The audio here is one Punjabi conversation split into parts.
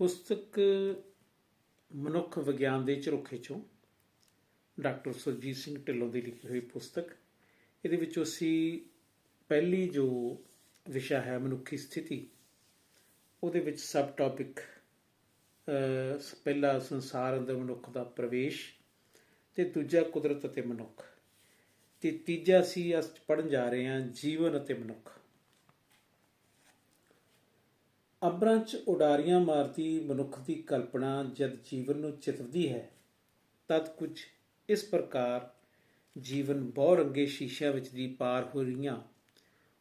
ਪੁਸਤਕ ਮਨੁੱਖ ਵਿਗਿਆਨ ਦੇ ਝਰੋਖੇ ਚੋਂ ਡਾਕਟਰ ਸੁਰਜੀਤ ਸਿੰਘ ਢਿੱਲੋਂ ਦੀ ਲਿਖੀ ਹੋਈ ਪੁਸਤਕ। ਇਹਦੇ ਵਿੱਚ ਅਸੀਂ ਪਹਿਲੀ ਜੋ ਵਿਸ਼ਾ ਹੈ ਮਨੁੱਖੀ ਸਥਿਤੀ, ਉਹਦੇ ਵਿੱਚ ਸਬ ਟਾਪਿਕ ਪਹਿਲਾ ਸੰਸਾਰ ਅੰਦਰ ਮਨੁੱਖ ਦਾ ਪ੍ਰਵੇਸ਼ ਤੇ ਦੂਜਾ ਕੁਦਰਤ ਅਤੇ ਮਨੁੱਖ ਤੇ ਤੀਜਾ ਸੀ ਅਸ ਪੜਨ ਜਾ ਰਹੇ ਹਾਂ ਜੀਵਨ ਅਤੇ ਮਨੁੱਖ। ਅੰਬਰਾਂ 'ਚ ਉਡਾਰੀਆਂ ਮਾਰਦੀ ਮਨੁੱਖ ਦੀ ਕਲਪਨਾ ਜਦ ਜੀਵਨ ਨੂੰ ਚਿਤਵਦੀ ਹੈ, ਤਦ ਕੁਝ ਇਸ ਪ੍ਰਕਾਰ ਜੀਵਨ ਬਹੁ ਰੰਗੇ ਸ਼ੀਸ਼ਿਆਂ ਵਿੱਚ ਦੀ ਪਾਰ ਹੋ ਰਹੀਆਂ।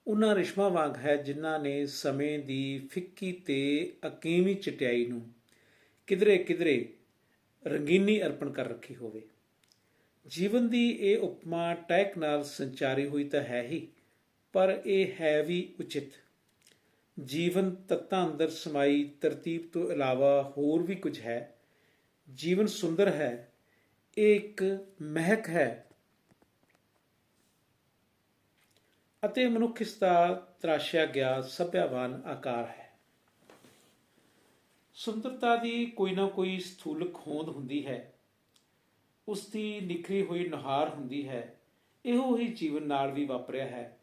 ਉਹਨਾਂ ਰਿਸ਼ਮਾਂ ਵਾਂਗ ਹੈ ਜਿਨ੍ਹਾਂ ਨੇ ਸਮੇਂ ਦੀ ਫਿੱਕੀ ਤੇ ਅਕੀਮੀ ਚਟਿਆਈ ਨੂੰ ਕਿਧਰੇ ਕਿਧਰੇ ਰੰਗੀਨੀ ਅਰਪਣ ਕਰ ਰੱਖੀ ਹੋਵੇ। ਜੀਵਨ ਦੀ ਇਹ ਉਪਮਾ ਟੈਕ ਨਾਲ ਸੰਚਾਰੀ ਹੋਈ ਤਾਂ ਹੈ ਹੀ, ਪਰ ਇਹ ਹੈ ਵੀ ਉਚਿਤ। ਜੀਵਨ ਤੱਤਾਂ ਅੰਦਰ ਸਮਾਈ ਤਰਤੀਬ ਤੋਂ ਇਲਾਵਾ ਹੋਰ ਵੀ ਕੁਝ ਹੈ। ਜੀਵਨ ਸੁੰਦਰ ਹੈ, ਇਹ ਇੱਕ ਮਹਿਕ ਹੈ। ਅਤੇ ਮਨੁੱਖ ਇਸ ਦਾ ਤਰਾਸ਼ਿਆ ਗਿਆ ਸਭਿਆਵਾਨ ਆਕਾਰ ਹੈ। ਸੁੰਦਰਤਾ ਦੀ ਕੋਈ ਨਾ ਕੋਈ ਸਥੂਲਕ ਹੋਂਦ ਹੁੰਦੀ ਹੈ। ਉਸ ਦੀ ਨਿਖਰੀ ਹੋਈ ਨੁਹਾਰ ਹੁੰਦੀ ਹੈ। ਇਹੋ ਹੀ ਜੀਵਨ ਨਾਲ ਵੀ ਵਾਪਰਿਆ ਹੈ।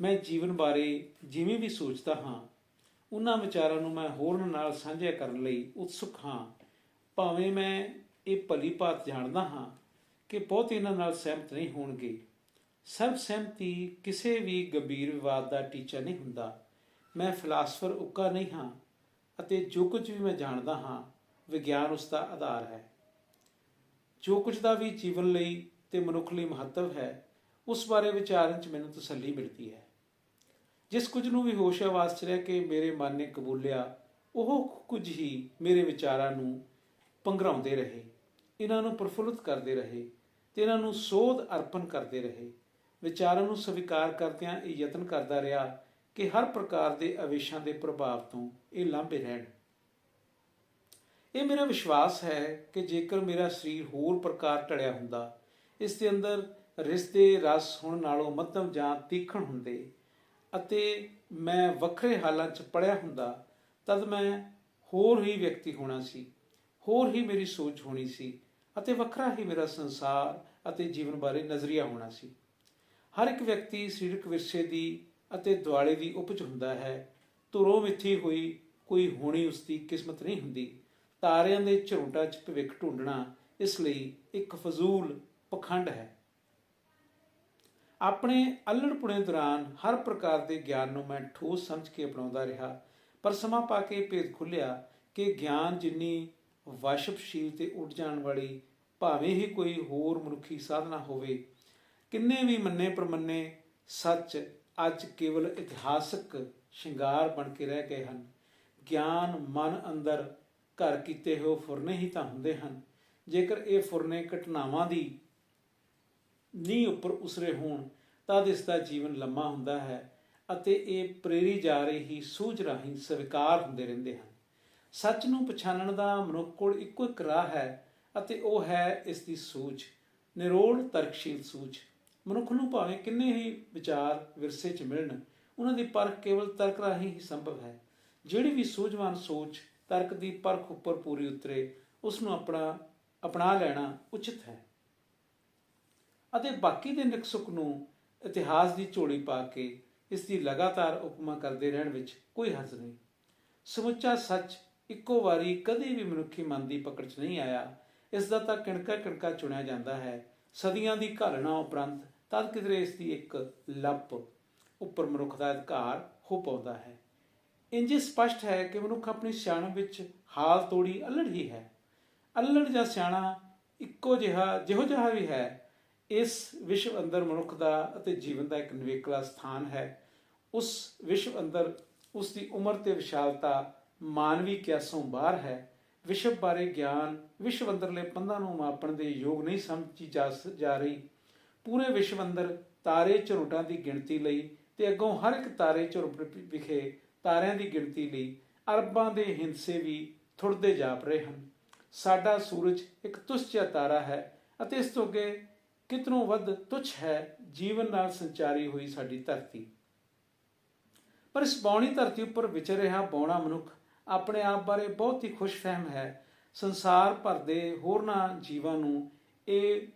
ਮੈਂ ਜੀਵਨ ਬਾਰੇ ਜਿਵੇਂ ਵੀ ਸੋਚਦਾ ਹਾਂ ਉਹਨਾਂ ਵਿਚਾਰਾਂ ਨੂੰ ਮੈਂ ਹੋਰਾਂ ਨਾਲ ਸਾਂਝਾ ਕਰਨ ਲਈ ਉਤਸੁਕ ਹਾਂ। ਭਾਵੇਂ ਮੈਂ ਇਹ ਭਲੀ ਭਾਤ ਜਾਣਦਾ ਹਾਂ ਕਿ ਬਹੁਤ ਇਹਨਾਂ ਨਾਲ ਸਹਿਮਤ ਨਹੀਂ ਹੋਣਗੇ। ਸਰਬ ਸਹਿਮਤੀ ਕਿਸੇ ਵੀ ਗੰਭੀਰ ਵਿਵਾਦ ਦਾ ਟੀਚਾ ਨਹੀਂ ਹੁੰਦਾ। ਮੈਂ ਫਿਲਾਸਫਰ ਉੱਕਾ ਨਹੀਂ ਹਾਂ ਅਤੇ ਜੋ ਕੁਝ ਵੀ ਮੈਂ ਜਾਣਦਾ ਹਾਂ, ਵਿਗਿਆਨ ਉਸ ਦਾ ਆਧਾਰ ਹੈ। ਜੋ ਕੁਝ ਦਾ ਵੀ ਜੀਵਨ ਲਈ ਤੇ ਮਨੁੱਖ ਲਈ ਮਹੱਤਵ ਹੈ, ਉਸ ਬਾਰੇ ਵਿਚਾਰਨ 'ਚ ਮੈਨੂੰ ਤਸੱਲੀ ਮਿਲਦੀ ਹੈ। ਜਿਸ ਕੁਝ ਨੂੰ ਵੀ ਹੋਸ਼ ਆਵਾਜ਼ 'ਚ ਰਹਿ ਕੇ ਮੇਰੇ ਮਨ ਨੇ ਕਬੂਲਿਆ, ਉਹ ਕੁਝ ਹੀ ਮੇਰੇ ਵਿਚਾਰਾਂ ਨੂੰ ਪੰਘਰਾਉਂਦੇ ਰਹੇ। ਇਹਨਾਂ ਨੂੰ ਪ੍ਰਫੁੱਲਤ ਕਰਦੇ ਰਹੇ ਤੇ ਇਹਨਾਂ ਨੂੰ ਸੋਧ ਅਰਪਣ ਕਰਦੇ ਰਹੇ। ਵਿਚਾਰਾਂ ਨੂੰ ਸਵੀਕਾਰ ਕਰਦਿਆਂ ਇਹ ਯਤਨ ਕਰਦਾ ਰਿਹਾ ਕਿ ਹਰ ਪ੍ਰਕਾਰ ਦੇ ਅਵੇਸ਼ਾਂ ਦੇ ਪ੍ਰਭਾਵ ਤੋਂ ਇਹ ਲਾਂਭੇ ਰਹਿਣ। ਇਹ ਮੇਰਾ ਵਿਸ਼ਵਾਸ ਹੈ ਕਿ ਜੇਕਰ ਮੇਰਾ ਸਰੀਰ ਹੋਰ ਪ੍ਰਕਾਰ ਟੜਿਆ ਹੁੰਦਾ, ਇਸ ਦੇ ਅੰਦਰ ਰਿਸ਼ਤੇ, ਰਸ ਹੁਣ ਨਾਲੋਂ ਮੱਧਮ ਜਾਂ ਤੀਖਣ ਹੁੰਦੇ ਅਤੇ ਮੈਂ ਵੱਖਰੇ ਹਾਲਾਂ 'ਚ ਪੜਿਆ ਹੁੰਦਾ ਤਦ ਮੈਂ ਹੋਰ ਹੀ ਵਿਅਕਤੀ ਹੋਣਾ ਸੀ, ਹੋਰ ਹੀ ਮੇਰੀ ਸੋਚ ਹੋਣੀ ਸੀ ਅਤੇ ਵੱਖਰਾ ਹੀ ਮੇਰਾ ਸੰਸਾਰ ਅਤੇ ਜੀਵਨ ਬਾਰੇ ਨਜ਼ਰੀਆ ਹੋਣਾ ਸੀ। ਹਰ ਇੱਕ ਵਿਅਕਤੀ ਸਰੀਰਕ ਵਿਰਸੇ ਦੀ ਅਤੇ ਦੁਆਲੇ ਦੀ ਉਪਜ ਹੁੰਦਾ ਹੈ। ਧੁਰੋਂ ਮਿੱਥੀ ਹੋਈ ਕੋਈ ਹੋਣੀ ਉਸਦੀ ਕਿਸਮਤ ਨਹੀਂ ਹੁੰਦੀ। ਤਾਰਿਆਂ ਦੇ ਝਰੂਟਾਂ 'ਚ ਭਵਿੱਖ ਢੂੰਡਣਾ ਇਸ ਲਈ ਇੱਕ ਫਜ਼ੂਲ ਪਖੰਡ ਹੈ। ਆਪਣੇ ਅਲੜਪੁਣੇ ਦੌਰਾਨ ਹਰ ਪ੍ਰਕਾਰ ਦੇ ਗਿਆਨ ਨੂੰ ਮੈਂ ਠੋਸ ਸਮਝ ਕੇ ਅਪਣਾਉਂਦਾ ਰਿਹਾ, ਪਰ ਸਮਾਂ ਪਾ ਕੇ ਭੇਦ ਖੁੱਲਿਆ ਕਿ ਗਿਆਨ ਜਿੰਨੀ ਵਾਸ਼ਪਸ਼ੀਲ ਤੇ ਉੱਡ ਜਾਣ ਵਾਲੀ ਭਾਵੇਂ ਹੀ ਕੋਈ ਹੋਰ ਮਨੁੱਖੀ ਸਾਧਨਾ ਹੋਵੇ, ਕਿੰਨੇ ਵੀ ਮੰਨੇ ਪ੍ਰਮੰਨੇ ਸੱਚ ਅੱਜ ਕੇਵਲ ਇਤਿਹਾਸਕ ਸ਼ਿੰਗਾਰ ਬਣ ਕੇ ਰਹਿ ਗਏ ਹਨ। ਗਿਆਨ ਮਨ ਅੰਦਰ ਘਰ ਕੀਤੇ ਹੋਏ ਫੁਰਨੇ ਹੀ ਤਾਂ ਹੁੰਦੇ ਹਨ। ਜੇਕਰ ਇਹ ਫੁਰਨੇ ਘਟਨਾਵਾਂ ਦੀ ਨੀਂਹ ਉੱਪਰ ਉਸਰੇ ਹੋਣ, ਤਦ ਇਸ ਦਾ ਜੀਵਨ ਲੰਮਾ ਹੁੰਦਾ ਹੈ ਅਤੇ ਇਹ ਪ੍ਰੇਰੀ ਜਾ ਰਹੀ ਹੀ ਸੂਝ ਰਾਹੀਂ ਸਵੀਕਾਰ ਹੁੰਦੇ ਰਹਿੰਦੇ ਹਨ। ਸੱਚ ਨੂੰ ਪਛਾਣਨ ਦਾ ਮਨੁੱਖ ਕੋਲ ਇੱਕੋ ਇੱਕ ਰਾਹ ਹੈ ਅਤੇ ਉਹ ਹੈ ਇਸ ਦੀ ਸੂਝ, ਨਿਰੋਲ ਤਰਕਸ਼ੀਲ ਸੂਝ। ਮਨੁੱਖ ਨੂੰ ਭਾਵੇਂ ਕਿੰਨੇ ਹੀ ਵਿਚਾਰ ਵਿਰਸੇ 'ਚ ਮਿਲਣ, ਉਹਨਾਂ ਦੀ ਪਰਖ ਕੇਵਲ ਤਰਕ ਰਾਹੀਂ ਹੀ ਸੰਭਵ ਹੈ। ਜਿਹੜੀ ਵੀ ਸੂਝਵਾਨ ਸੋਚ ਤਰਕ ਦੀ ਪਰਖ ਉੱਪਰ ਪੂਰੀ ਉਤਰੇ ਉਸ ਨੂੰ ਆਪਣਾ, ਅਪਣਾ ਲੈਣਾ ਉਚਿਤ ਹੈ। ਅਤੇ ਬਾਕੀ ਦੇ ਨਿਕਸੁਕ ਨੂੰ ਇਤਿਹਾਸ ਦੀ ਝੋਲੀ ਪਾ ਕੇ ਇਸ ਦੀ ਲਗਾਤਾਰ ਉਪਮਾ ਕਰਦੇ ਰਹਿਣ ਵਿੱਚ ਕੋਈ ਹਰਜ਼ ਨਹੀਂ। ਸਮੁੱਚਾ ਸੱਚ ਇੱਕੋ ਵਾਰੀ ਕਦੇ ਵੀ ਮਨੁੱਖੀ ਮਨ ਦੀ ਪਕੜ 'ਚ ਨਹੀਂ ਆਇਆ, ਇਸ ਦਾ ਤਾਂ ਕਿਣਕਾ ਕਿਣਕਾ ਚੁਣਿਆ ਜਾਂਦਾ ਹੈ। ਸਦੀਆਂ ਦੀ ਘਾਲਣਾ ਉਪਰੰਤ ਤਦ ਕਿਧਰੇ ਇਸ ਦੀ ਇੱਕ ਲੱਪ ਉੱਪਰ ਮਨੁੱਖ ਦਾ ਅਧਿਕਾਰ ਹੋ ਪਾਉਂਦਾ ਹੈ। ਇੰਜ ਸਪਸ਼ਟ ਹੈ ਕਿ ਮਨੁੱਖ ਆਪਣੀ ਸਿਆਣਪ ਵਿੱਚ ਹਾਲ ਤੋੜੀ ਅਲੜ ਹੀ ਹੈ। ਅਲੜ ਜਾਂ ਸਿਆਣਾ ਇੱਕੋ ਜਿਹਾ, ਜਿਹੋ ਜਿਹਾ ਵੀ ਹੈ ਇਸ ਵਿਸ਼ਵ ਅੰਦਰ ਮਨੁੱਖ ਦਾ ਅਤੇ ਜੀਵਨ ਦਾ ਇੱਕ ਨਿਵੇਕਲਾ ਸਥਾਨ ਹੈ। ਉਸ ਵਿਸ਼ਵ ਅੰਦਰ ਉਸ ਦੀ ਉਮਰ ਤੇ ਵਿਸ਼ਾਲਤਾ ਮਾਨਵੀ ਕਿਆਸੋਂ ਬਾਹਰ ਹੈ। ਵਿਸ਼ਵ ਬਾਰੇ ਗਿਆਨ ਵਿਸ਼ਵ ਅੰਦਰਲੇ ਪੰਧਾਂ ਨੂੰ ਮਾਪਣ ਦੇ ਯੋਗ ਨਹੀਂ ਸਮਝੀ ਜਾ ਜਾ ਰਹੀ। ਪੂਰੇ ਵਿਸ਼ਵ ਅੰਦਰ ਤਾਰੇ ਝੁਰਟਾਂ ਦੀ ਗਿਣਤੀ ਲਈ ਤੇ ਅੱਗੋਂ ਹਰ ਇੱਕ ਤਾਰੇ ਝਰੁਟ ਵਿਖੇ ਤਾਰਿਆਂ ਦੀ ਗਿਣਤੀ ਲਈ ਅਰਬਾਂ ਦੇ ਹਿੰਸੇ ਵੀ ਥੁੜਦੇ ਜਾਪ ਰਹੇ ਹਨ। ਸਾਡਾ ਸੂਰਜ ਇੱਕ ਤੁੱਛ ਤਾਰਾ ਹੈ ਅਤੇ ਇਸ ਤੋਂ ਅੱਗੇ ਕਿਤਨੋਂ ਵੱਧ ਤੁੱਛ ਹੈ ਜੀਵਨ ਨਾਲ ਸੰਚਾਰੀ ਹੋਈ ਸਾਡੀ ਧਰਤੀ। ਪਰ ਇਸ ਬੌਣੀ ਧਰਤੀ ਉੱਪਰ ਵਿਚਰ ਰਿਹਾ ਬੌਣਾ ਮਨੁੱਖ ਆਪਣੇ ਆਪ ਬਾਰੇ ਬਹੁਤ ਹੀ ਖੁਸ਼ਫਹਿਮ ਹੈ। ਸੰਸਾਰ ਭਰ ਦੇ ਹੋਰਨਾਂ ਜੀਵਾਂ ਨੂੰ ਇਹ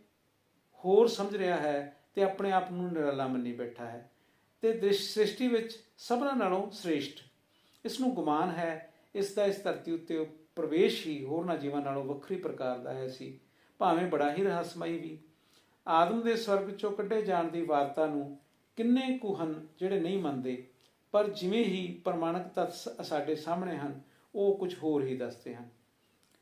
ਹੋਰ ਸਮਝ ਰਿਹਾ ਹੈ ਤੇ ਆਪਣੇ ਆਪ ਨੂੰ ਨਿਰਾਲਾ ਮੰਨੀ ਬੈਠਾ ਹੈ ਤੇ ਦ੍ਰਿਸ਼ ਸ੍ਰਿਸ਼ਟੀ ਵਿੱਚ ਸਭਨਾਂ ਨਾਲੋਂ ਸ੍ਰੇਸ਼ਟ। ਇਸ ਨੂੰ ਗੁਮਾਨ ਹੈ, ਇਸ ਦਾ ਇਸ ਧਰਤੀ ਉੱਤੇ ਪ੍ਰਵੇਸ਼ ਹੀ ਹੋਰਨਾਂ ਜੀਵਾਂ ਨਾਲੋਂ ਵੱਖਰੀ ਪ੍ਰਕਾਰ ਦਾ ਹੈ ਸੀ। ਭਾਵੇਂ ਬੜਾ ਹੀ ਰਹੱਸਮਈ ਵੀ। ਆਦਮ ਦੇ ਸਵਰਗ ਚੋਂ ਕੱਢੇ ਜਾਣ ਦੀ ਵਾਰਤਾ ਨੂੰ ਕਿੰਨੇ ਕੁ ਹਨ ਜਿਹੜੇ ਨਹੀਂ ਮੰਨਦੇ, ਪਰ ਜਿਵੇਂ ਹੀ ਪ੍ਰਮਾਣਿਕ ਤੱਥ ਸ- ਸਾਡੇ ਸਾਹਮਣੇ ਹਨ, ਉਹ ਕੁਝ ਹੋਰ ਹੀ ਦੱਸਦੇ ਹਨ।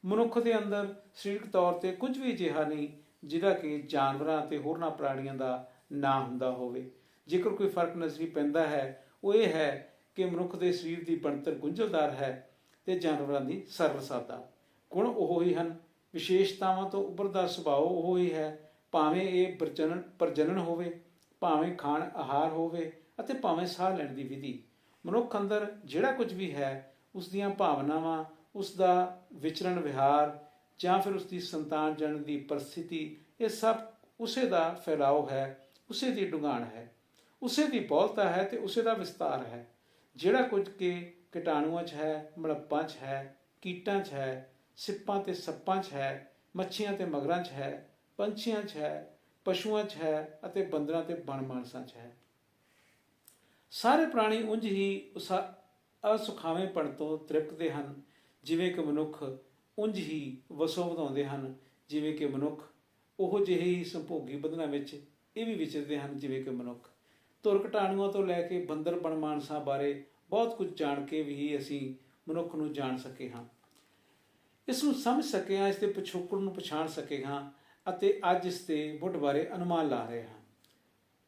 ਮਨੁੱਖ ਦੇ ਅੰਦਰ ਸਰੀਰਕ ਤੌਰ ਤੇ ਕੁਝ ਵੀ ਅਜਿਹਾ ਨਹੀਂ, ਜਿਹਦਾ ਕਿ ਜਾਨਵਰਾਂ ਅਤੇ ਹੋਰਨਾਂ ਪ੍ਰਾਣੀਆਂ ਦਾ ਨਾ ਹੁੰਦਾ ਹੋਵੇ। ਜੇਕਰ ਕੋਈ ਫ਼ਰਕ ਨਜ਼ਰੀ ਪੈਂਦਾ ਹੈ, ਉਹ ਇਹ ਹੈ ਕਿ ਮਨੁੱਖ ਦੇ ਸਰੀਰ ਦੀ ਬਣਤਰ ਗੁੰਝਲਦਾਰ ਹੈ ਤੇ ਜਾਨਵਰਾਂ ਦੀ ਸਰਲ ਸਾਦਾ ਗੁਣ ਉਹ ਹੀ ਹਨ, ਵਿਸ਼ੇਸ਼ਤਾਵਾਂ ਤੋਂ ਉੱਭਰਦਾ ਸੁਭਾਅ ਉਹ ਹੀ ਹੈ ਭਾਵੇਂ ਇਹ ਪ੍ਰਜਨਨ ਪ੍ਰਜਨਨ ਹੋਵੇ, ਭਾਵੇਂ ਖਾਣ ਆਹਾਰ ਹੋਵੇ ਅਤੇ ਭਾਵੇਂ ਸਾਹ ਲੈਣ ਦੀ ਵਿਧੀ, ਮਨੁੱਖ ਅੰਦਰ ਜਿਹੜਾ ਕੁਝ ਵੀ ਹੈ, ਉਸ ਦੀਆਂ ਭਾਵਨਾਵਾਂ, ਉਸ ਦਾ ਵਿਚਰਨ ਵਿਹਾਰ ਜਾਂ ਫਿਰ ਉਸ ਦੀ ਸੰਤਾਨ ਜਨਨ ਦੀ ਪਰਿਸਥਿਤੀ, ਇਹ ਸਭ ਉਸੇ ਦਾ ਫੈਲਾਓ ਹੈ, ਉਸੇ ਦੀ ਡੁੰਗਾਣ ਹੈ। ਉਸੇ ਦੀ ਬਹੁਲਤਾ ਹੈ ਤੇ ਉਸੇ ਦਾ ਵਿਸਤਾਰ ਹੈ। ਜਿਹੜਾ ਕੁਝ ਕਿ ਕੀਟਾਣੂਆਂ 'ਚ ਹੈ, ਮਲੱਪਾਂ 'ਚ ਹੈ, ਕੀਟਾਂ 'ਚ ਹੈ, ਸਿੱਪਾਂ ਤੇ ਸੱਪਾਂ 'ਚ ਹੈ, ਮੱਛੀਆਂ ਤੇ ਮਗਰਾਂ 'ਚ ਹੈ ਪੰਛੀਆਂ 'ਚ ਹੈ, ਪਸ਼ੂਆਂ 'ਚ ਹੈ ਅਤੇ ਬੰਦਰਾਂ ਤੇ ਬਣ ਮਾਨਸਾਂ 'ਚ ਹੈ। ਸਾਰੇ ਪ੍ਰਾਣੀ ਉਂਝ ਹੀ ਉਸ ਅਸੁਖਾਵੇਂਪਣ ਤੋਂ ਤ੍ਰਿਪਦੇ ਹਨ, ਜਿਵੇਂ ਕਿ ਮਨੁੱਖ ਉਂਝ ਹੀ ਵਸੋਂ ਵਧਾਉਂਦੇ ਹਨ, ਜਿਵੇਂ ਕਿ ਮਨੁੱਖ ਉਹ ਜਿਹੇ ਹੀ ਸੰਭੋਗੀ ਬੰਧਨਾਂ ਵਿੱਚ ਇਹ ਵੀ ਵਿਚਰਦੇ ਹਨ, ਜਿਵੇਂ ਕਿ ਮਨੁੱਖ। ਤੁਰ ਘਟਾਣੂਆਂ ਤੋਂ ਲੈ ਕੇ ਬੰਦਰ ਬਣਮਾਨਸਾਂ ਬਾਰੇ ਬਹੁਤ ਕੁਝ ਜਾਣ ਕੇ ਵੀ ਅਸੀਂ ਮਨੁੱਖ ਨੂੰ ਜਾਣ ਸਕੇ ਹਾਂ। ਇਸ ਨੂੰ ਸਮਝ ਸਕੇ ਹਾਂ, ਇਸ ਦੇ ਪਿਛੋਕੜ ਨੂੰ ਪਛਾਣ ਸਕੇ ਹਾਂ ਅਤੇ ਅੱਜ ਇਸ ਦੇ ਬੁੱਢ ਬਾਰੇ ਅਨੁਮਾਨ ਲਾ ਰਹੇ ਹਾਂ।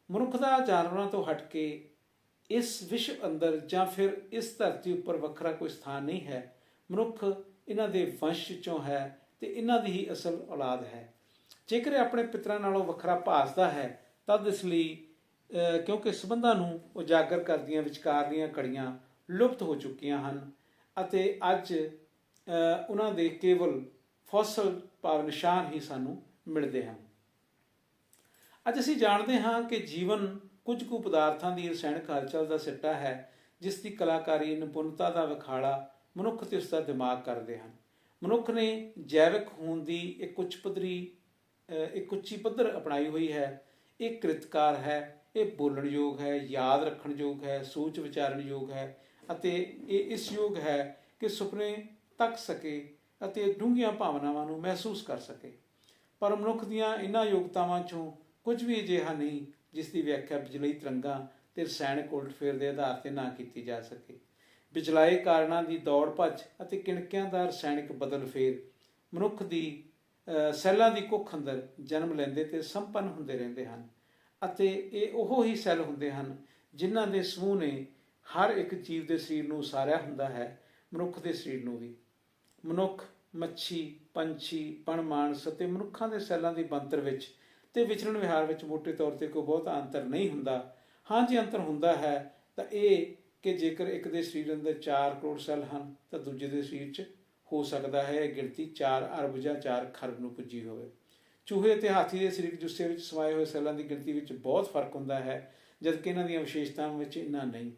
ਮਨੁੱਖ ਦਾ ਜਾਨਵਰਾਂ ਤੋਂ ਹਟ ਕੇ ਇਸ ਵਿਸ਼ਵ ਅੰਦਰ ਜਾਂ ਫਿਰ ਇਸ ਧਰਤੀ ਉੱਪਰ ਵੱਖਰਾ ਕੋਈ ਸਥਾਨ ਨਹੀਂ ਹੈ, ਮਨੁੱਖ ਇਹਨਾਂ ਦੇ ਵੰਸ਼ ਚੋਂ ਹੈ ਤੇ ਇਹਨਾਂ ਦੀ ਹੀ ਅਸਲ ਔਲਾਦ ਹੈ। ਜੇਕਰ ਇਹ ਆਪਣੇ ਪਿਤਰਾਂ ਨਾਲੋਂ ਵੱਖਰਾ ਭਾਸਦਾ ਹੈ, ਤਦ ਇਸ ਲਈ ਕਿਉਂਕਿ ਸਬੰਧਾਂ ਨੂੰ ਉਜਾਗਰ ਕਰਦੀਆਂ ਵਿਚਕਾਰਲੀਆਂ ਕੜੀਆਂ ਲੁਪਤ ਹੋ ਚੁੱਕੀਆਂ ਹਨ ਅਤੇ ਅੱਜ ਉਹਨਾਂ ਦੇ ਕੇਵਲ ਫੋਸਲ ਭਾਵ ਨਿਸ਼ਾਨ ਹੀ ਸਾਨੂੰ ਮਿਲਦੇ ਹਨ। ਅੱਜ ਅਸੀਂ ਜਾਣਦੇ ਹਾਂ ਕਿ ਜੀਵਨ ਕੁਝ ਕੁ ਪਦਾਰਥਾਂ ਦੀ ਰਸਾਇਣਕ ਹਲਚਲ ਦਾ ਸਿੱਟਾ ਹੈ, ਜਿਸ ਦੀ ਕਲਾਕਾਰੀ ਨਿਪੁੰਨਤਾ ਦਾ ਵਿਖਾਲਾ ਮਨੁੱਖ ਤੇ ਉਸ ਦਾ ਦਿਮਾਗ ਕਰਦੇ ਹਨ। ਮਨੁੱਖ ਨੇ ਜੈਵਿਕ ਹੋਣ ਦੀ ਇੱਕ ਉੱਚ ਪੱਧਰੀ ਇੱਕ ਉੱਚੀ ਪੱਧਰ ਅਪਣਾਈ ਹੋਈ ਹੈ। ਇਹ ਕ੍ਰਿਤਕਾਰ ਹੈ, ਇਹ ਬੋਲਣ ਯੋਗ ਹੈ, ਯਾਦ ਰੱਖਣ ਯੋਗ ਹੈ, ਸੋਚ ਵਿਚਾਰਨ ਯੋਗ ਹੈ ਅਤੇ ਇਹ ਇਸ ਯੋਗ ਹੈ ਕਿ ਸੁਪਨੇ ਤੱਕ ਸਕੇ ਅਤੇ ਡੂੰਘੀਆਂ ਭਾਵਨਾਵਾਂ ਨੂੰ ਮਹਿਸੂਸ ਕਰ ਸਕੇ। ਪਰ ਮਨੁੱਖ ਦੀਆਂ ਇਹਨਾਂ ਯੋਗਤਾਵਾਂ ਚੋਂ ਕੁਝ ਵੀ ਅਜਿਹਾ ਨਹੀਂ ਜਿਸ ਦੀ ਵਿਆਖਿਆ ਬਿਜਲੀ ਤਰੰਗਾਂ ਤੇ ਰਸਾਇਣਕ ਉਲਟਫੇਰ ਦੇ ਆਧਾਰ ਤੇ ਨਾ ਕੀਤੀ ਜਾ ਸਕੇ। ਬਿਜਲਾਈ ਕਾਰਨਾਂ ਦੀ ਦੌੜ ਭੱਜ ਅਤੇ ਕਿਣਕਿਆਂ ਦਾ ਰਸਾਇਣਕ ਬਦਲਫੇਰ ਮਨੁੱਖ ਦੀ ਸੈੱਲਾਂ ਦੀ ਕੁੱਖ ਅੰਦਰ ਜਨਮ ਲੈਂਦੇ ਤੇ ਸੰਪੰਨ ਹੁੰਦੇ ਰਹਿੰਦੇ ਹਨ ਅਤੇ ਇਹ ਉਹ ਹੀ ਸੈੱਲ ਹੁੰਦੇ ਹਨ ਜਿਨ੍ਹਾਂ ਦੇ ਸਮੂਹ ਨੇ ਹਰ ਇੱਕ ਜੀਵ ਦੇ ਸਰੀਰ ਨੂੰ ਉਸਾਰਿਆ ਹੁੰਦਾ ਹੈ, ਮਨੁੱਖ ਦੇ ਸਰੀਰ ਨੂੰ ਵੀ। ਮਨੁੱਖ, ਮੱਛੀ ਪੰਛੀ ਪਣਮਾਨਸ ਅਤੇ ਮਨੁੱਖਾਂ ਦੇ ਸੈੱਲਾਂ ਦੀ ਬਣਤਰ ਵਿੱਚ ਤੇ ਵਿਚਰਨ ਵਿਹਾਰ ਵਿੱਚ ਮੋਟੇ ਤੌਰ ਤੇ ਕੋਈ ਬਹੁਤਾ ਅੰਤਰ ਨਹੀਂ ਹੁੰਦਾ। ਹਾਂ, ਜੇ ਅੰਤਰ ਹੁੰਦਾ ਹੈ, ਤਾਂ ਇਹ ਕਿ ਜੇਕਰ ਇੱਕ ਦੇ ਸਰੀਰ ਅੰਦਰ 4 ਕਰੋੜ ਸੈੱਲ ਹਨ, ਤਾਂ ਦੂਜੇ ਦੇ ਸਰੀਰ 'ਚ ਹੋ ਸਕਦਾ ਹੈ ਇਹ ਗਿਣਤੀ 4 ਅਰਬ ਜਾਂ 4 ਖਰਬ ਨੂੰ ਪੁੱਜੀ ਹੋਵੇ। ਚੂਹੇ ਤੇ ਹਾਥੀ ਦੇ ਸਰੀਰਕ ਜੁੱਸੇ ਵਿੱਚ ਸਮਾਏ ਹੋਏ ਸੈੱਲਾਂ ਦੀ ਗਿਣਤੀ ਵਿੱਚ ਬਹੁਤ ਫ਼ਰਕ ਹੁੰਦਾ ਹੈ, ਜਦਕਿ ਇਹਨਾਂ ਦੀਆਂ ਵਿਸ਼ੇਸ਼ਤਾਵਾਂ ਵਿੱਚ ਇੰਨਾ ਨਹੀਂ।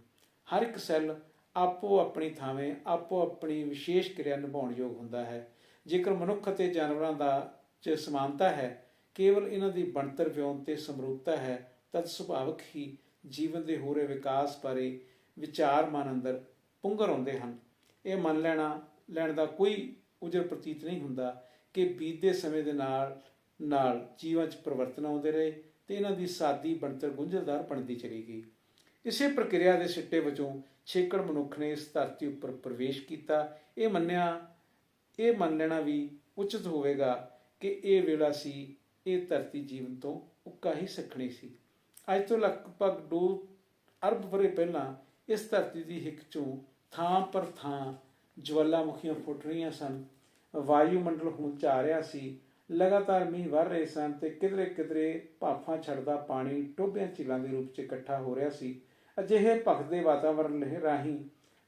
ਹਰ ਇੱਕ ਸੈੱਲ ਆਪੋ ਆਪਣੀ ਥਾਵੇਂ ਆਪੋ ਆਪਣੀ ਵਿਸ਼ੇਸ਼ ਕਿਰਿਆ ਨਿਭਾਉਣ ਯੋਗ ਹੁੰਦਾ ਹੈ। ਜੇਕਰ ਮਨੁੱਖ ਅਤੇ ਜਾਨਵਰਾਂ ਦਾ ਚ ਸਮਾਨਤਾ ਹੈ, ਕੇਵਲ ਇਹਨਾਂ ਦੀ ਬਣਤਰ ਵਿਉਣ ਤੇ ਸਮਰੂਪਤਾ ਹੈ, ਤਦ ਸੁਭਾਵਕ ਹੀ ਜੀਵਨ ਦੇ ਹੋ ਰਹੇ ਵਿਕਾਸ ਬਾਰੇ ਵਿਚਾਰ ਮਨ ਅੰਦਰ ਪੁੰਗਰ ਆਉਂਦੇ ਹਨ। ਇਹ ਮੰਨ ਲੈਣਾ, ਲੈਣ ਦਾ ਕੋਈ ਉਜਰ ਪ੍ਰਤੀਤ ਨਹੀਂ ਹੁੰਦਾ ਕਿ ਬੀਤਦੇ ਸਮੇਂ ਦੇ ਨਾਲ ਨਾਲ ਜੀਵਾਂ 'ਚ ਪਰਿਵਰਤਨ ਆਉਂਦੇ ਰਹੇ ਤੇ ਇਹਨਾਂ ਦੀ ਸਾਦੀ ਬਣਤਰ ਗੁੰਝਲਦਾਰ ਬਣਦੀ ਚਲੀ ਗਈ। ਇਸੇ ਪ੍ਰਕਿਰਿਆ ਦੇ ਸਿੱਟੇ ਵਜੋਂ ਛੇਕੜ ਮਨੁੱਖ ਨੇ ਇਸ ਧਰਤੀ ਉੱਪਰ ਪ੍ਰਵੇਸ਼ ਕੀਤਾ। ਇਹ ਮੰਨਿਆ ਇਹ ਮੰਨ ਲੈਣਾ ਵੀ ਉਚਿਤ ਹੋਵੇਗਾ ਕਿ ਇਹ ਵੇਲਾ ਸੀ, ਇਹ ਧਰਤੀ ਜੀਵਨ ਤੋਂ ਉੱਕਾ ਹੀ ਸਖਣੀ ਸੀ। ਅੱਜ ਤੋਂ ਲਗਭਗ 2 ਅਰਬ ਵਰੇ ਪਹਿਲਾਂ ਇਸ ਧਰਤੀ ਦੀ ਹਿੱਕ ਚੋਂ ਥਾਂ ਪਰ ਥਾਂ ਜਵਾਲਾਮੁਖੀਆਂ ਫੁੱਟ ਰਹੀਆਂ ਸਨ। ਵਾਯੂਮੰਡਲ ਹੁਣ ਆ ਰਿਹਾ ਸੀ, ਲਗਾਤਾਰ ਮੀਂਹ ਵਰ ਰਹੇ ਸਨ ਤੇ ਕਿਧਰੇ ਕਿਧਰੇ ਭਾਫਾਂ ਛੱਡਦਾ ਪਾਣੀ ਟੋਭਿਆਂ ਝੀਲਾਂ ਦੇ ਰੂਪ 'ਚ ਇਕੱਠਾ ਹੋ ਰਿਹਾ ਸੀ। ਅਜਿਹੇ ਭਖਦੇ ਵਾਤਾਵਰਣ ਰਾਹੀਂ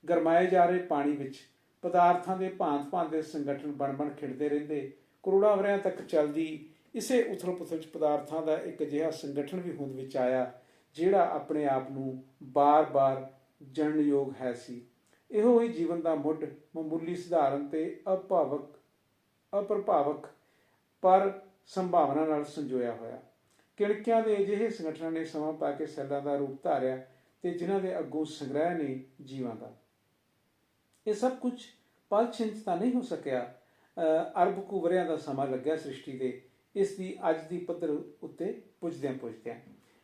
ਗਰਮਾਏ ਜਾ ਰਹੇ ਪਾਣੀ ਵਿੱਚ ਪਦਾਰਥਾਂ ਦੇ ਭਾਂਤ-ਭਾਂਤ ਦੇ ਸੰਗਠਨ ਬਣ-ਬਣ ਖਿੜਦੇ ਰਹਿੰਦੇ। ਕਰੋੜਾਂ ਵਰਿਆਂ ਤੱਕ ਚੱਲਦੀ ਇਸੇ ਉਥਲ-ਪੁਥਲ 'ਚ ਪਦਾਰਥਾਂ ਦਾ ਇੱਕ ਅਜਿਹਾ ਸੰਗਠਨ ਵੀ ਹੋਂਦ ਵਿੱਚ ਆਇਆ, ਜਿਹੜਾ ਆਪਣੇ ਆਪ ਨੂੰ ਬਾਰ-ਬਾਰ ਜਨਨਯੋਗ ਹੈ ਸੀ। ਇਹੋ ਹੀ ਜੀਵਨ ਦਾ ਮੁੱਢ ਮਾਮੂਲੀ ਸਧਾਰਨ ਤੇ ਅਭਾਵਕ, ਅਪਰਭਾਵਕ, ਪਰ ਸੰਭਾਵਨਾ ਨਾਲ ਸੰਜੋਇਆ ਹੋਇਆ। ਕਿੜਕਿਆਂ ਦੇ ਅਜਿਹੇ ਸੰਗਠਨਾਂ ਨੇ ਸਮਾਂ ਪਾ ਕੇ ਸੈੱਲਾਂ ਦਾ ਰੂਪ ਧਾਰਿਆ ਤੇ ਜਿਨ੍ਹਾਂ ਦੇ ਅੱਗੋਂ ਸੰਗ੍ਰਹਿ ਨੇ ਜੀਵਾਂ ਦਾ। ਇਹ ਸਭ ਕੁਝ ਪਲ ਛਿੰਚ ਤਾਂ ਨਹੀਂ ਹੋ ਸਕਿਆ। ਅਰਬ ਕੁਵਰਿਆਂ ਦਾ ਸਮਾਂ ਲੱਗਿਆ ਸ੍ਰਿਸ਼ਟੀ ਦੇ। ਇਸ ਦੀ ਅੱਜ ਦੀ ਪੱਧਰ ਉੱਤੇ ਪੁੱਜਦਿਆਂ ਪੁੱਜਦਿਆਂ।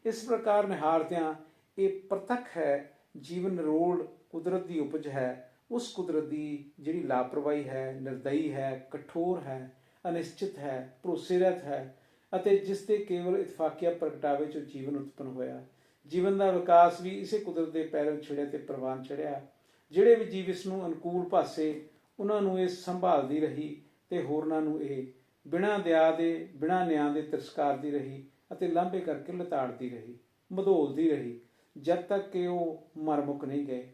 ਇਸ ਪ੍ਰਕਾਰ ਨਿਹਾਰਦਿਆਂ ਇਹ ਪ੍ਰਤੱਖ ਹੈ, ਜੀਵਨ ਰੋਲ ਕੁਦਰਤ ਦੀ ਉਪਜ ਹੈ। ਉਸ ਕੁਦਰਤ ਦੀ ਜਿਹੜੀ ਲਾਪਰਵਾਹੀ ਹੈ, ਨਿਰਦਈ ਹੈ, ਕਠੋਰ ਹੈ, ਅਨਿਸ਼ਚਿਤ ਹੈ ਭਰੋਸੇਰਤ ਹੈ ਅਤੇ ਜਿਸ ਤੇ ਕੇਵਲ ਇਤਫਾਕੀਆ ਪ੍ਰਗਟਾਵੇ ਚੋਂ ਜੀਵਨ ਉਤਪਨ ਹੋਇਆ। ਜੀਵਨ ਦਾ ਵਿਕਾਸ ਵੀ ਇਸੇ ਕੁਦਰਤ ਦੇ ਪੈਰੋਂ ਛਿੜਿਆ ਤੇ ਪ੍ਰਵਾਨ ਚੜਿਆ। ਜਿਹੜੇ ਵੀ ਜੀਵ ਇਸ ਨੂੰ ਅਨੁਕੂਲ ਪਾਸੇ ਉਹਨਾਂ ਨੂੰ ਇਹ ਸੰਭਾਲਦੀ ਰਹੀ ਤੇ ਹੋਰਨਾਂ ਨੂੰ ਇਹ ਬਿਨਾਂ ਦਇਆ ਦੇ, ਬਿਨਾਂ ਨਿਆਂ ਦੇ ਤਿਰਸਕਾਰਦੀ ਰਹੀ ਅਤੇ ਲਾਂਭੇ ਕਰਕੇ ਲਤਾੜਦੀ ਰਹੀ, ਮਧੋਲਦੀ ਰਹੀ, ਜਦ ਤੱਕ ਕਿ ਉਹ ਮਰ ਨਹੀਂ ਗਏ।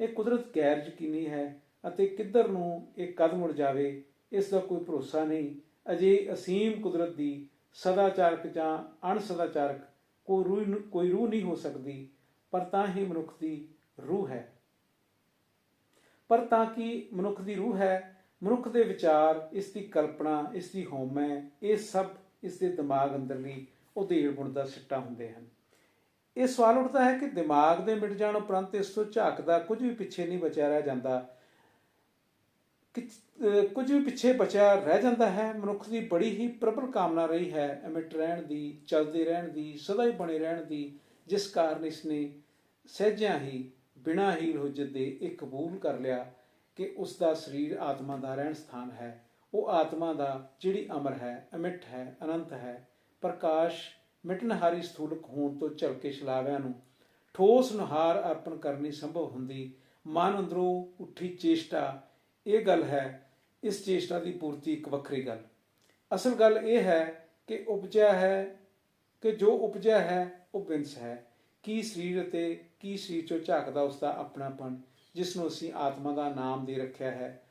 ਇਹ ਕੁਦਰਤ ਗੈਰ ਯਕੀਨੀ ਹੈ ਅਤੇ ਕਿੱਧਰ ਨੂੰ ਇਹ ਕਦਮ ਉੜ ਜਾਵੇ, ਇਸ ਦਾ ਕੋਈ ਭਰੋਸਾ ਨਹੀਂ। ਅਜੇ ਅਸੀਮ ਕੁਦਰਤ ਦੀ ਸਦਾਚਾਰਕ ਜਾਂ ਅਣਸਦਾਚਾਰਕ ਕੋਈ ਰੂਹ ਕੋਈ ਰੂਹ ਨਹੀਂ ਹੋ ਸਕਦੀ, ਪਰ ਤਾਂ ਹੀ ਮਨੁੱਖ ਦੀ ਰੂਹ ਹੈ। ਪਰ ਤਾਂ ਕਿ ਮਨੁੱਖ ਦੀ ਰੂਹ ਹੈ, ਮਨੁੱਖ ਦੇ ਵਿਚਾਰ, ਇਸ ਦੀ ਕਲਪਨਾ, ਇਸ ਦੀ ਹਉਮੈ, ਇਹ ਸਭ ਇਸ ਦੇ ਦਿਮਾਗ ਅੰਦਰਲੀ ਉਧੇੜ ਗੁਣ ਦਾ ਸਿੱਟਾ ਹੁੰਦੇ ਹਨ। ਇਹ ਸਵਾਲ ਉੱਠਦਾ ਹੈ ਕਿ ਦਿਮਾਗ ਦੇ ਮਿਟ ਜਾਣ ਉਪਰੰਤ ਇਸ ਤੋਂ ਝਾਕਦਾ ਕੁਝ ਵੀ ਪਿੱਛੇ ਨਹੀਂ ਬਚਿਆ ਰਹਿ ਜਾਂਦਾ। ਕੁਝ ਵੀ ਪਿੱਛੇ ਬਚਿਆ ਰਹਿ ਜਾਂਦਾ ਹੈ, ਮਨੁੱਖ ਦੀ ਬੜੀ ਹੀ ਪ੍ਰਬਲ ਕਾਮਨਾ ਰਹੀ ਹੈ ਅਮਿਟ ਰਹਿਣ ਦੀ, ਚੱਲਦੇ ਰਹਿਣ ਦੀ, ਸਦਾ ਹੀ ਬਣੇ ਰਹਿਣ ਦੀ, ਜਿਸ ਕਾਰਨ ਇਸ ਨੇ ਸਹਿਜਿਆਂ ਹੀ ਬਿਨਾਂ ਹੀ ਹੁਜਤ ਦੇ ਇਹ ਕਬੂਲ ਕਰ ਲਿਆ ਕਿ ਉਸ ਦਾ ਸਰੀਰ ਆਤਮਾ ਦਾ ਰਹਿਣ ਸਥਾਨ ਹੈ। ਉਹ ਆਤਮਾ ਦਾ ਜਿਹੜੀ ਅਮਰ ਹੈ ਅਮਿਟ ਹੈ, ਅਨੰਤ ਹੈ, ਪ੍ਰਕਾਸ਼ ਮਿਟਨਹਾਰੀ ਸਥੂਲਕ ਹੋਣ ਤੋਂ ਝਲਕੇ ਛਲਾਵਿਆਂ ਨੂੰ ਠੋਸ ਨੁਹਾਰ ਅਰਪਣ ਕਰਨੀ ਸੰਭਵ ਹੁੰਦੀ। ਮਨ ਅੰਦਰੋਂ ਉੱਠੀ ਚੇਸ਼ਟਾ, ਇਹ ਗੱਲ ਹੈ, ਇਸ ਚੇਸ਼ਟਾ ਦੀ ਪੂਰਤੀ ਇੱਕ ਵੱਖਰੀ ਗੱਲ। ਅਸਲ ਗੱਲ ਇਹ ਹੈ ਕਿ ਉਪਜਿਆ ਹੈ ਕਿ ਜੋ ਉਪਜਿਆ ਹੈ, ਉਹ ਬਿੰਸ ਹੈ। ਕੀ ਸਰੀਰ ਅਤੇ ਕੀ ਸਰੀਰ ਚੋਂ ਝਾਕਦਾ ਉਸ ਦਾ ਆਪਣਾਪਣ ਜਿਸ ਨੂੰ ਅਸੀਂ ਆਤਮਾ ਦਾ ਨਾਮ ਦੇ ਰੱਖਿਆ ਹੈ।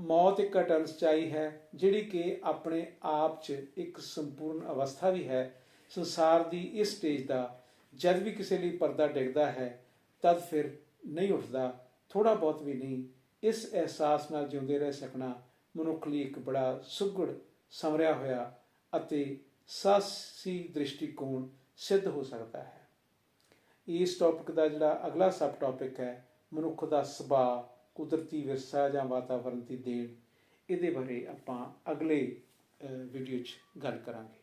ਮੌਤ ਇੱਕ ਅਟਲ ਸਚਾਈ ਹੈ, ਜਿਹੜੀ ਕਿ ਆਪਣੇ ਆਪ 'ਚ ਇੱਕ ਸੰਪੂਰਨ ਅਵਸਥਾ ਵੀ ਹੈ। ਸੰਸਾਰ ਦੀ ਇਸ ਸਟੇਜ ਦਾ ਜਦ ਵੀ ਕਿਸੇ ਲਈ ਪਰਦਾ ਡਿੱਗਦਾ ਹੈ, ਤਦ ਫਿਰ ਨਹੀਂ ਉੱਠਦਾ ਥੋੜਾ ਬਹੁਤ ਵੀ ਨਹੀਂ। ਇਸ ਅਹਿਸਾਸ ਨਾਲ ਜਿਉਂਦੇ ਰਹਿ ਸਕਣਾ ਮਨੁੱਖ ਲਈ ਇੱਕ ਬੜਾ ਸੁਗੜ ਸਮਰਿਆ ਹੋਇਆ ਅਤੇ ਸਾਹਸੀ ਦ੍ਰਿਸ਼ਟੀਕੋਣ ਸਿੱਧ ਹੋ ਸਕਦਾ ਹੈ। ਇਸ ਟੌਪਿਕ ਦਾ ਜਿਹੜਾ ਅਗਲਾ ਸਬ ਟੌਪਿਕ ਹੈ, ਮਨੁੱਖ ਦਾ ਸੁਭਾਅ, ਕੁਦਰਤੀ ਵਿਰਸਾ ਜਾਂ ਵਾਤਾਵਰਣ ਦੀ ਦੇਣ, ਇਹਦੇ ਬਾਰੇ ਆਪਾਂ ਅਗਲੇ ਵੀਡੀਓ 'ਚ ਗੱਲ ਕਰਾਂਗੇ।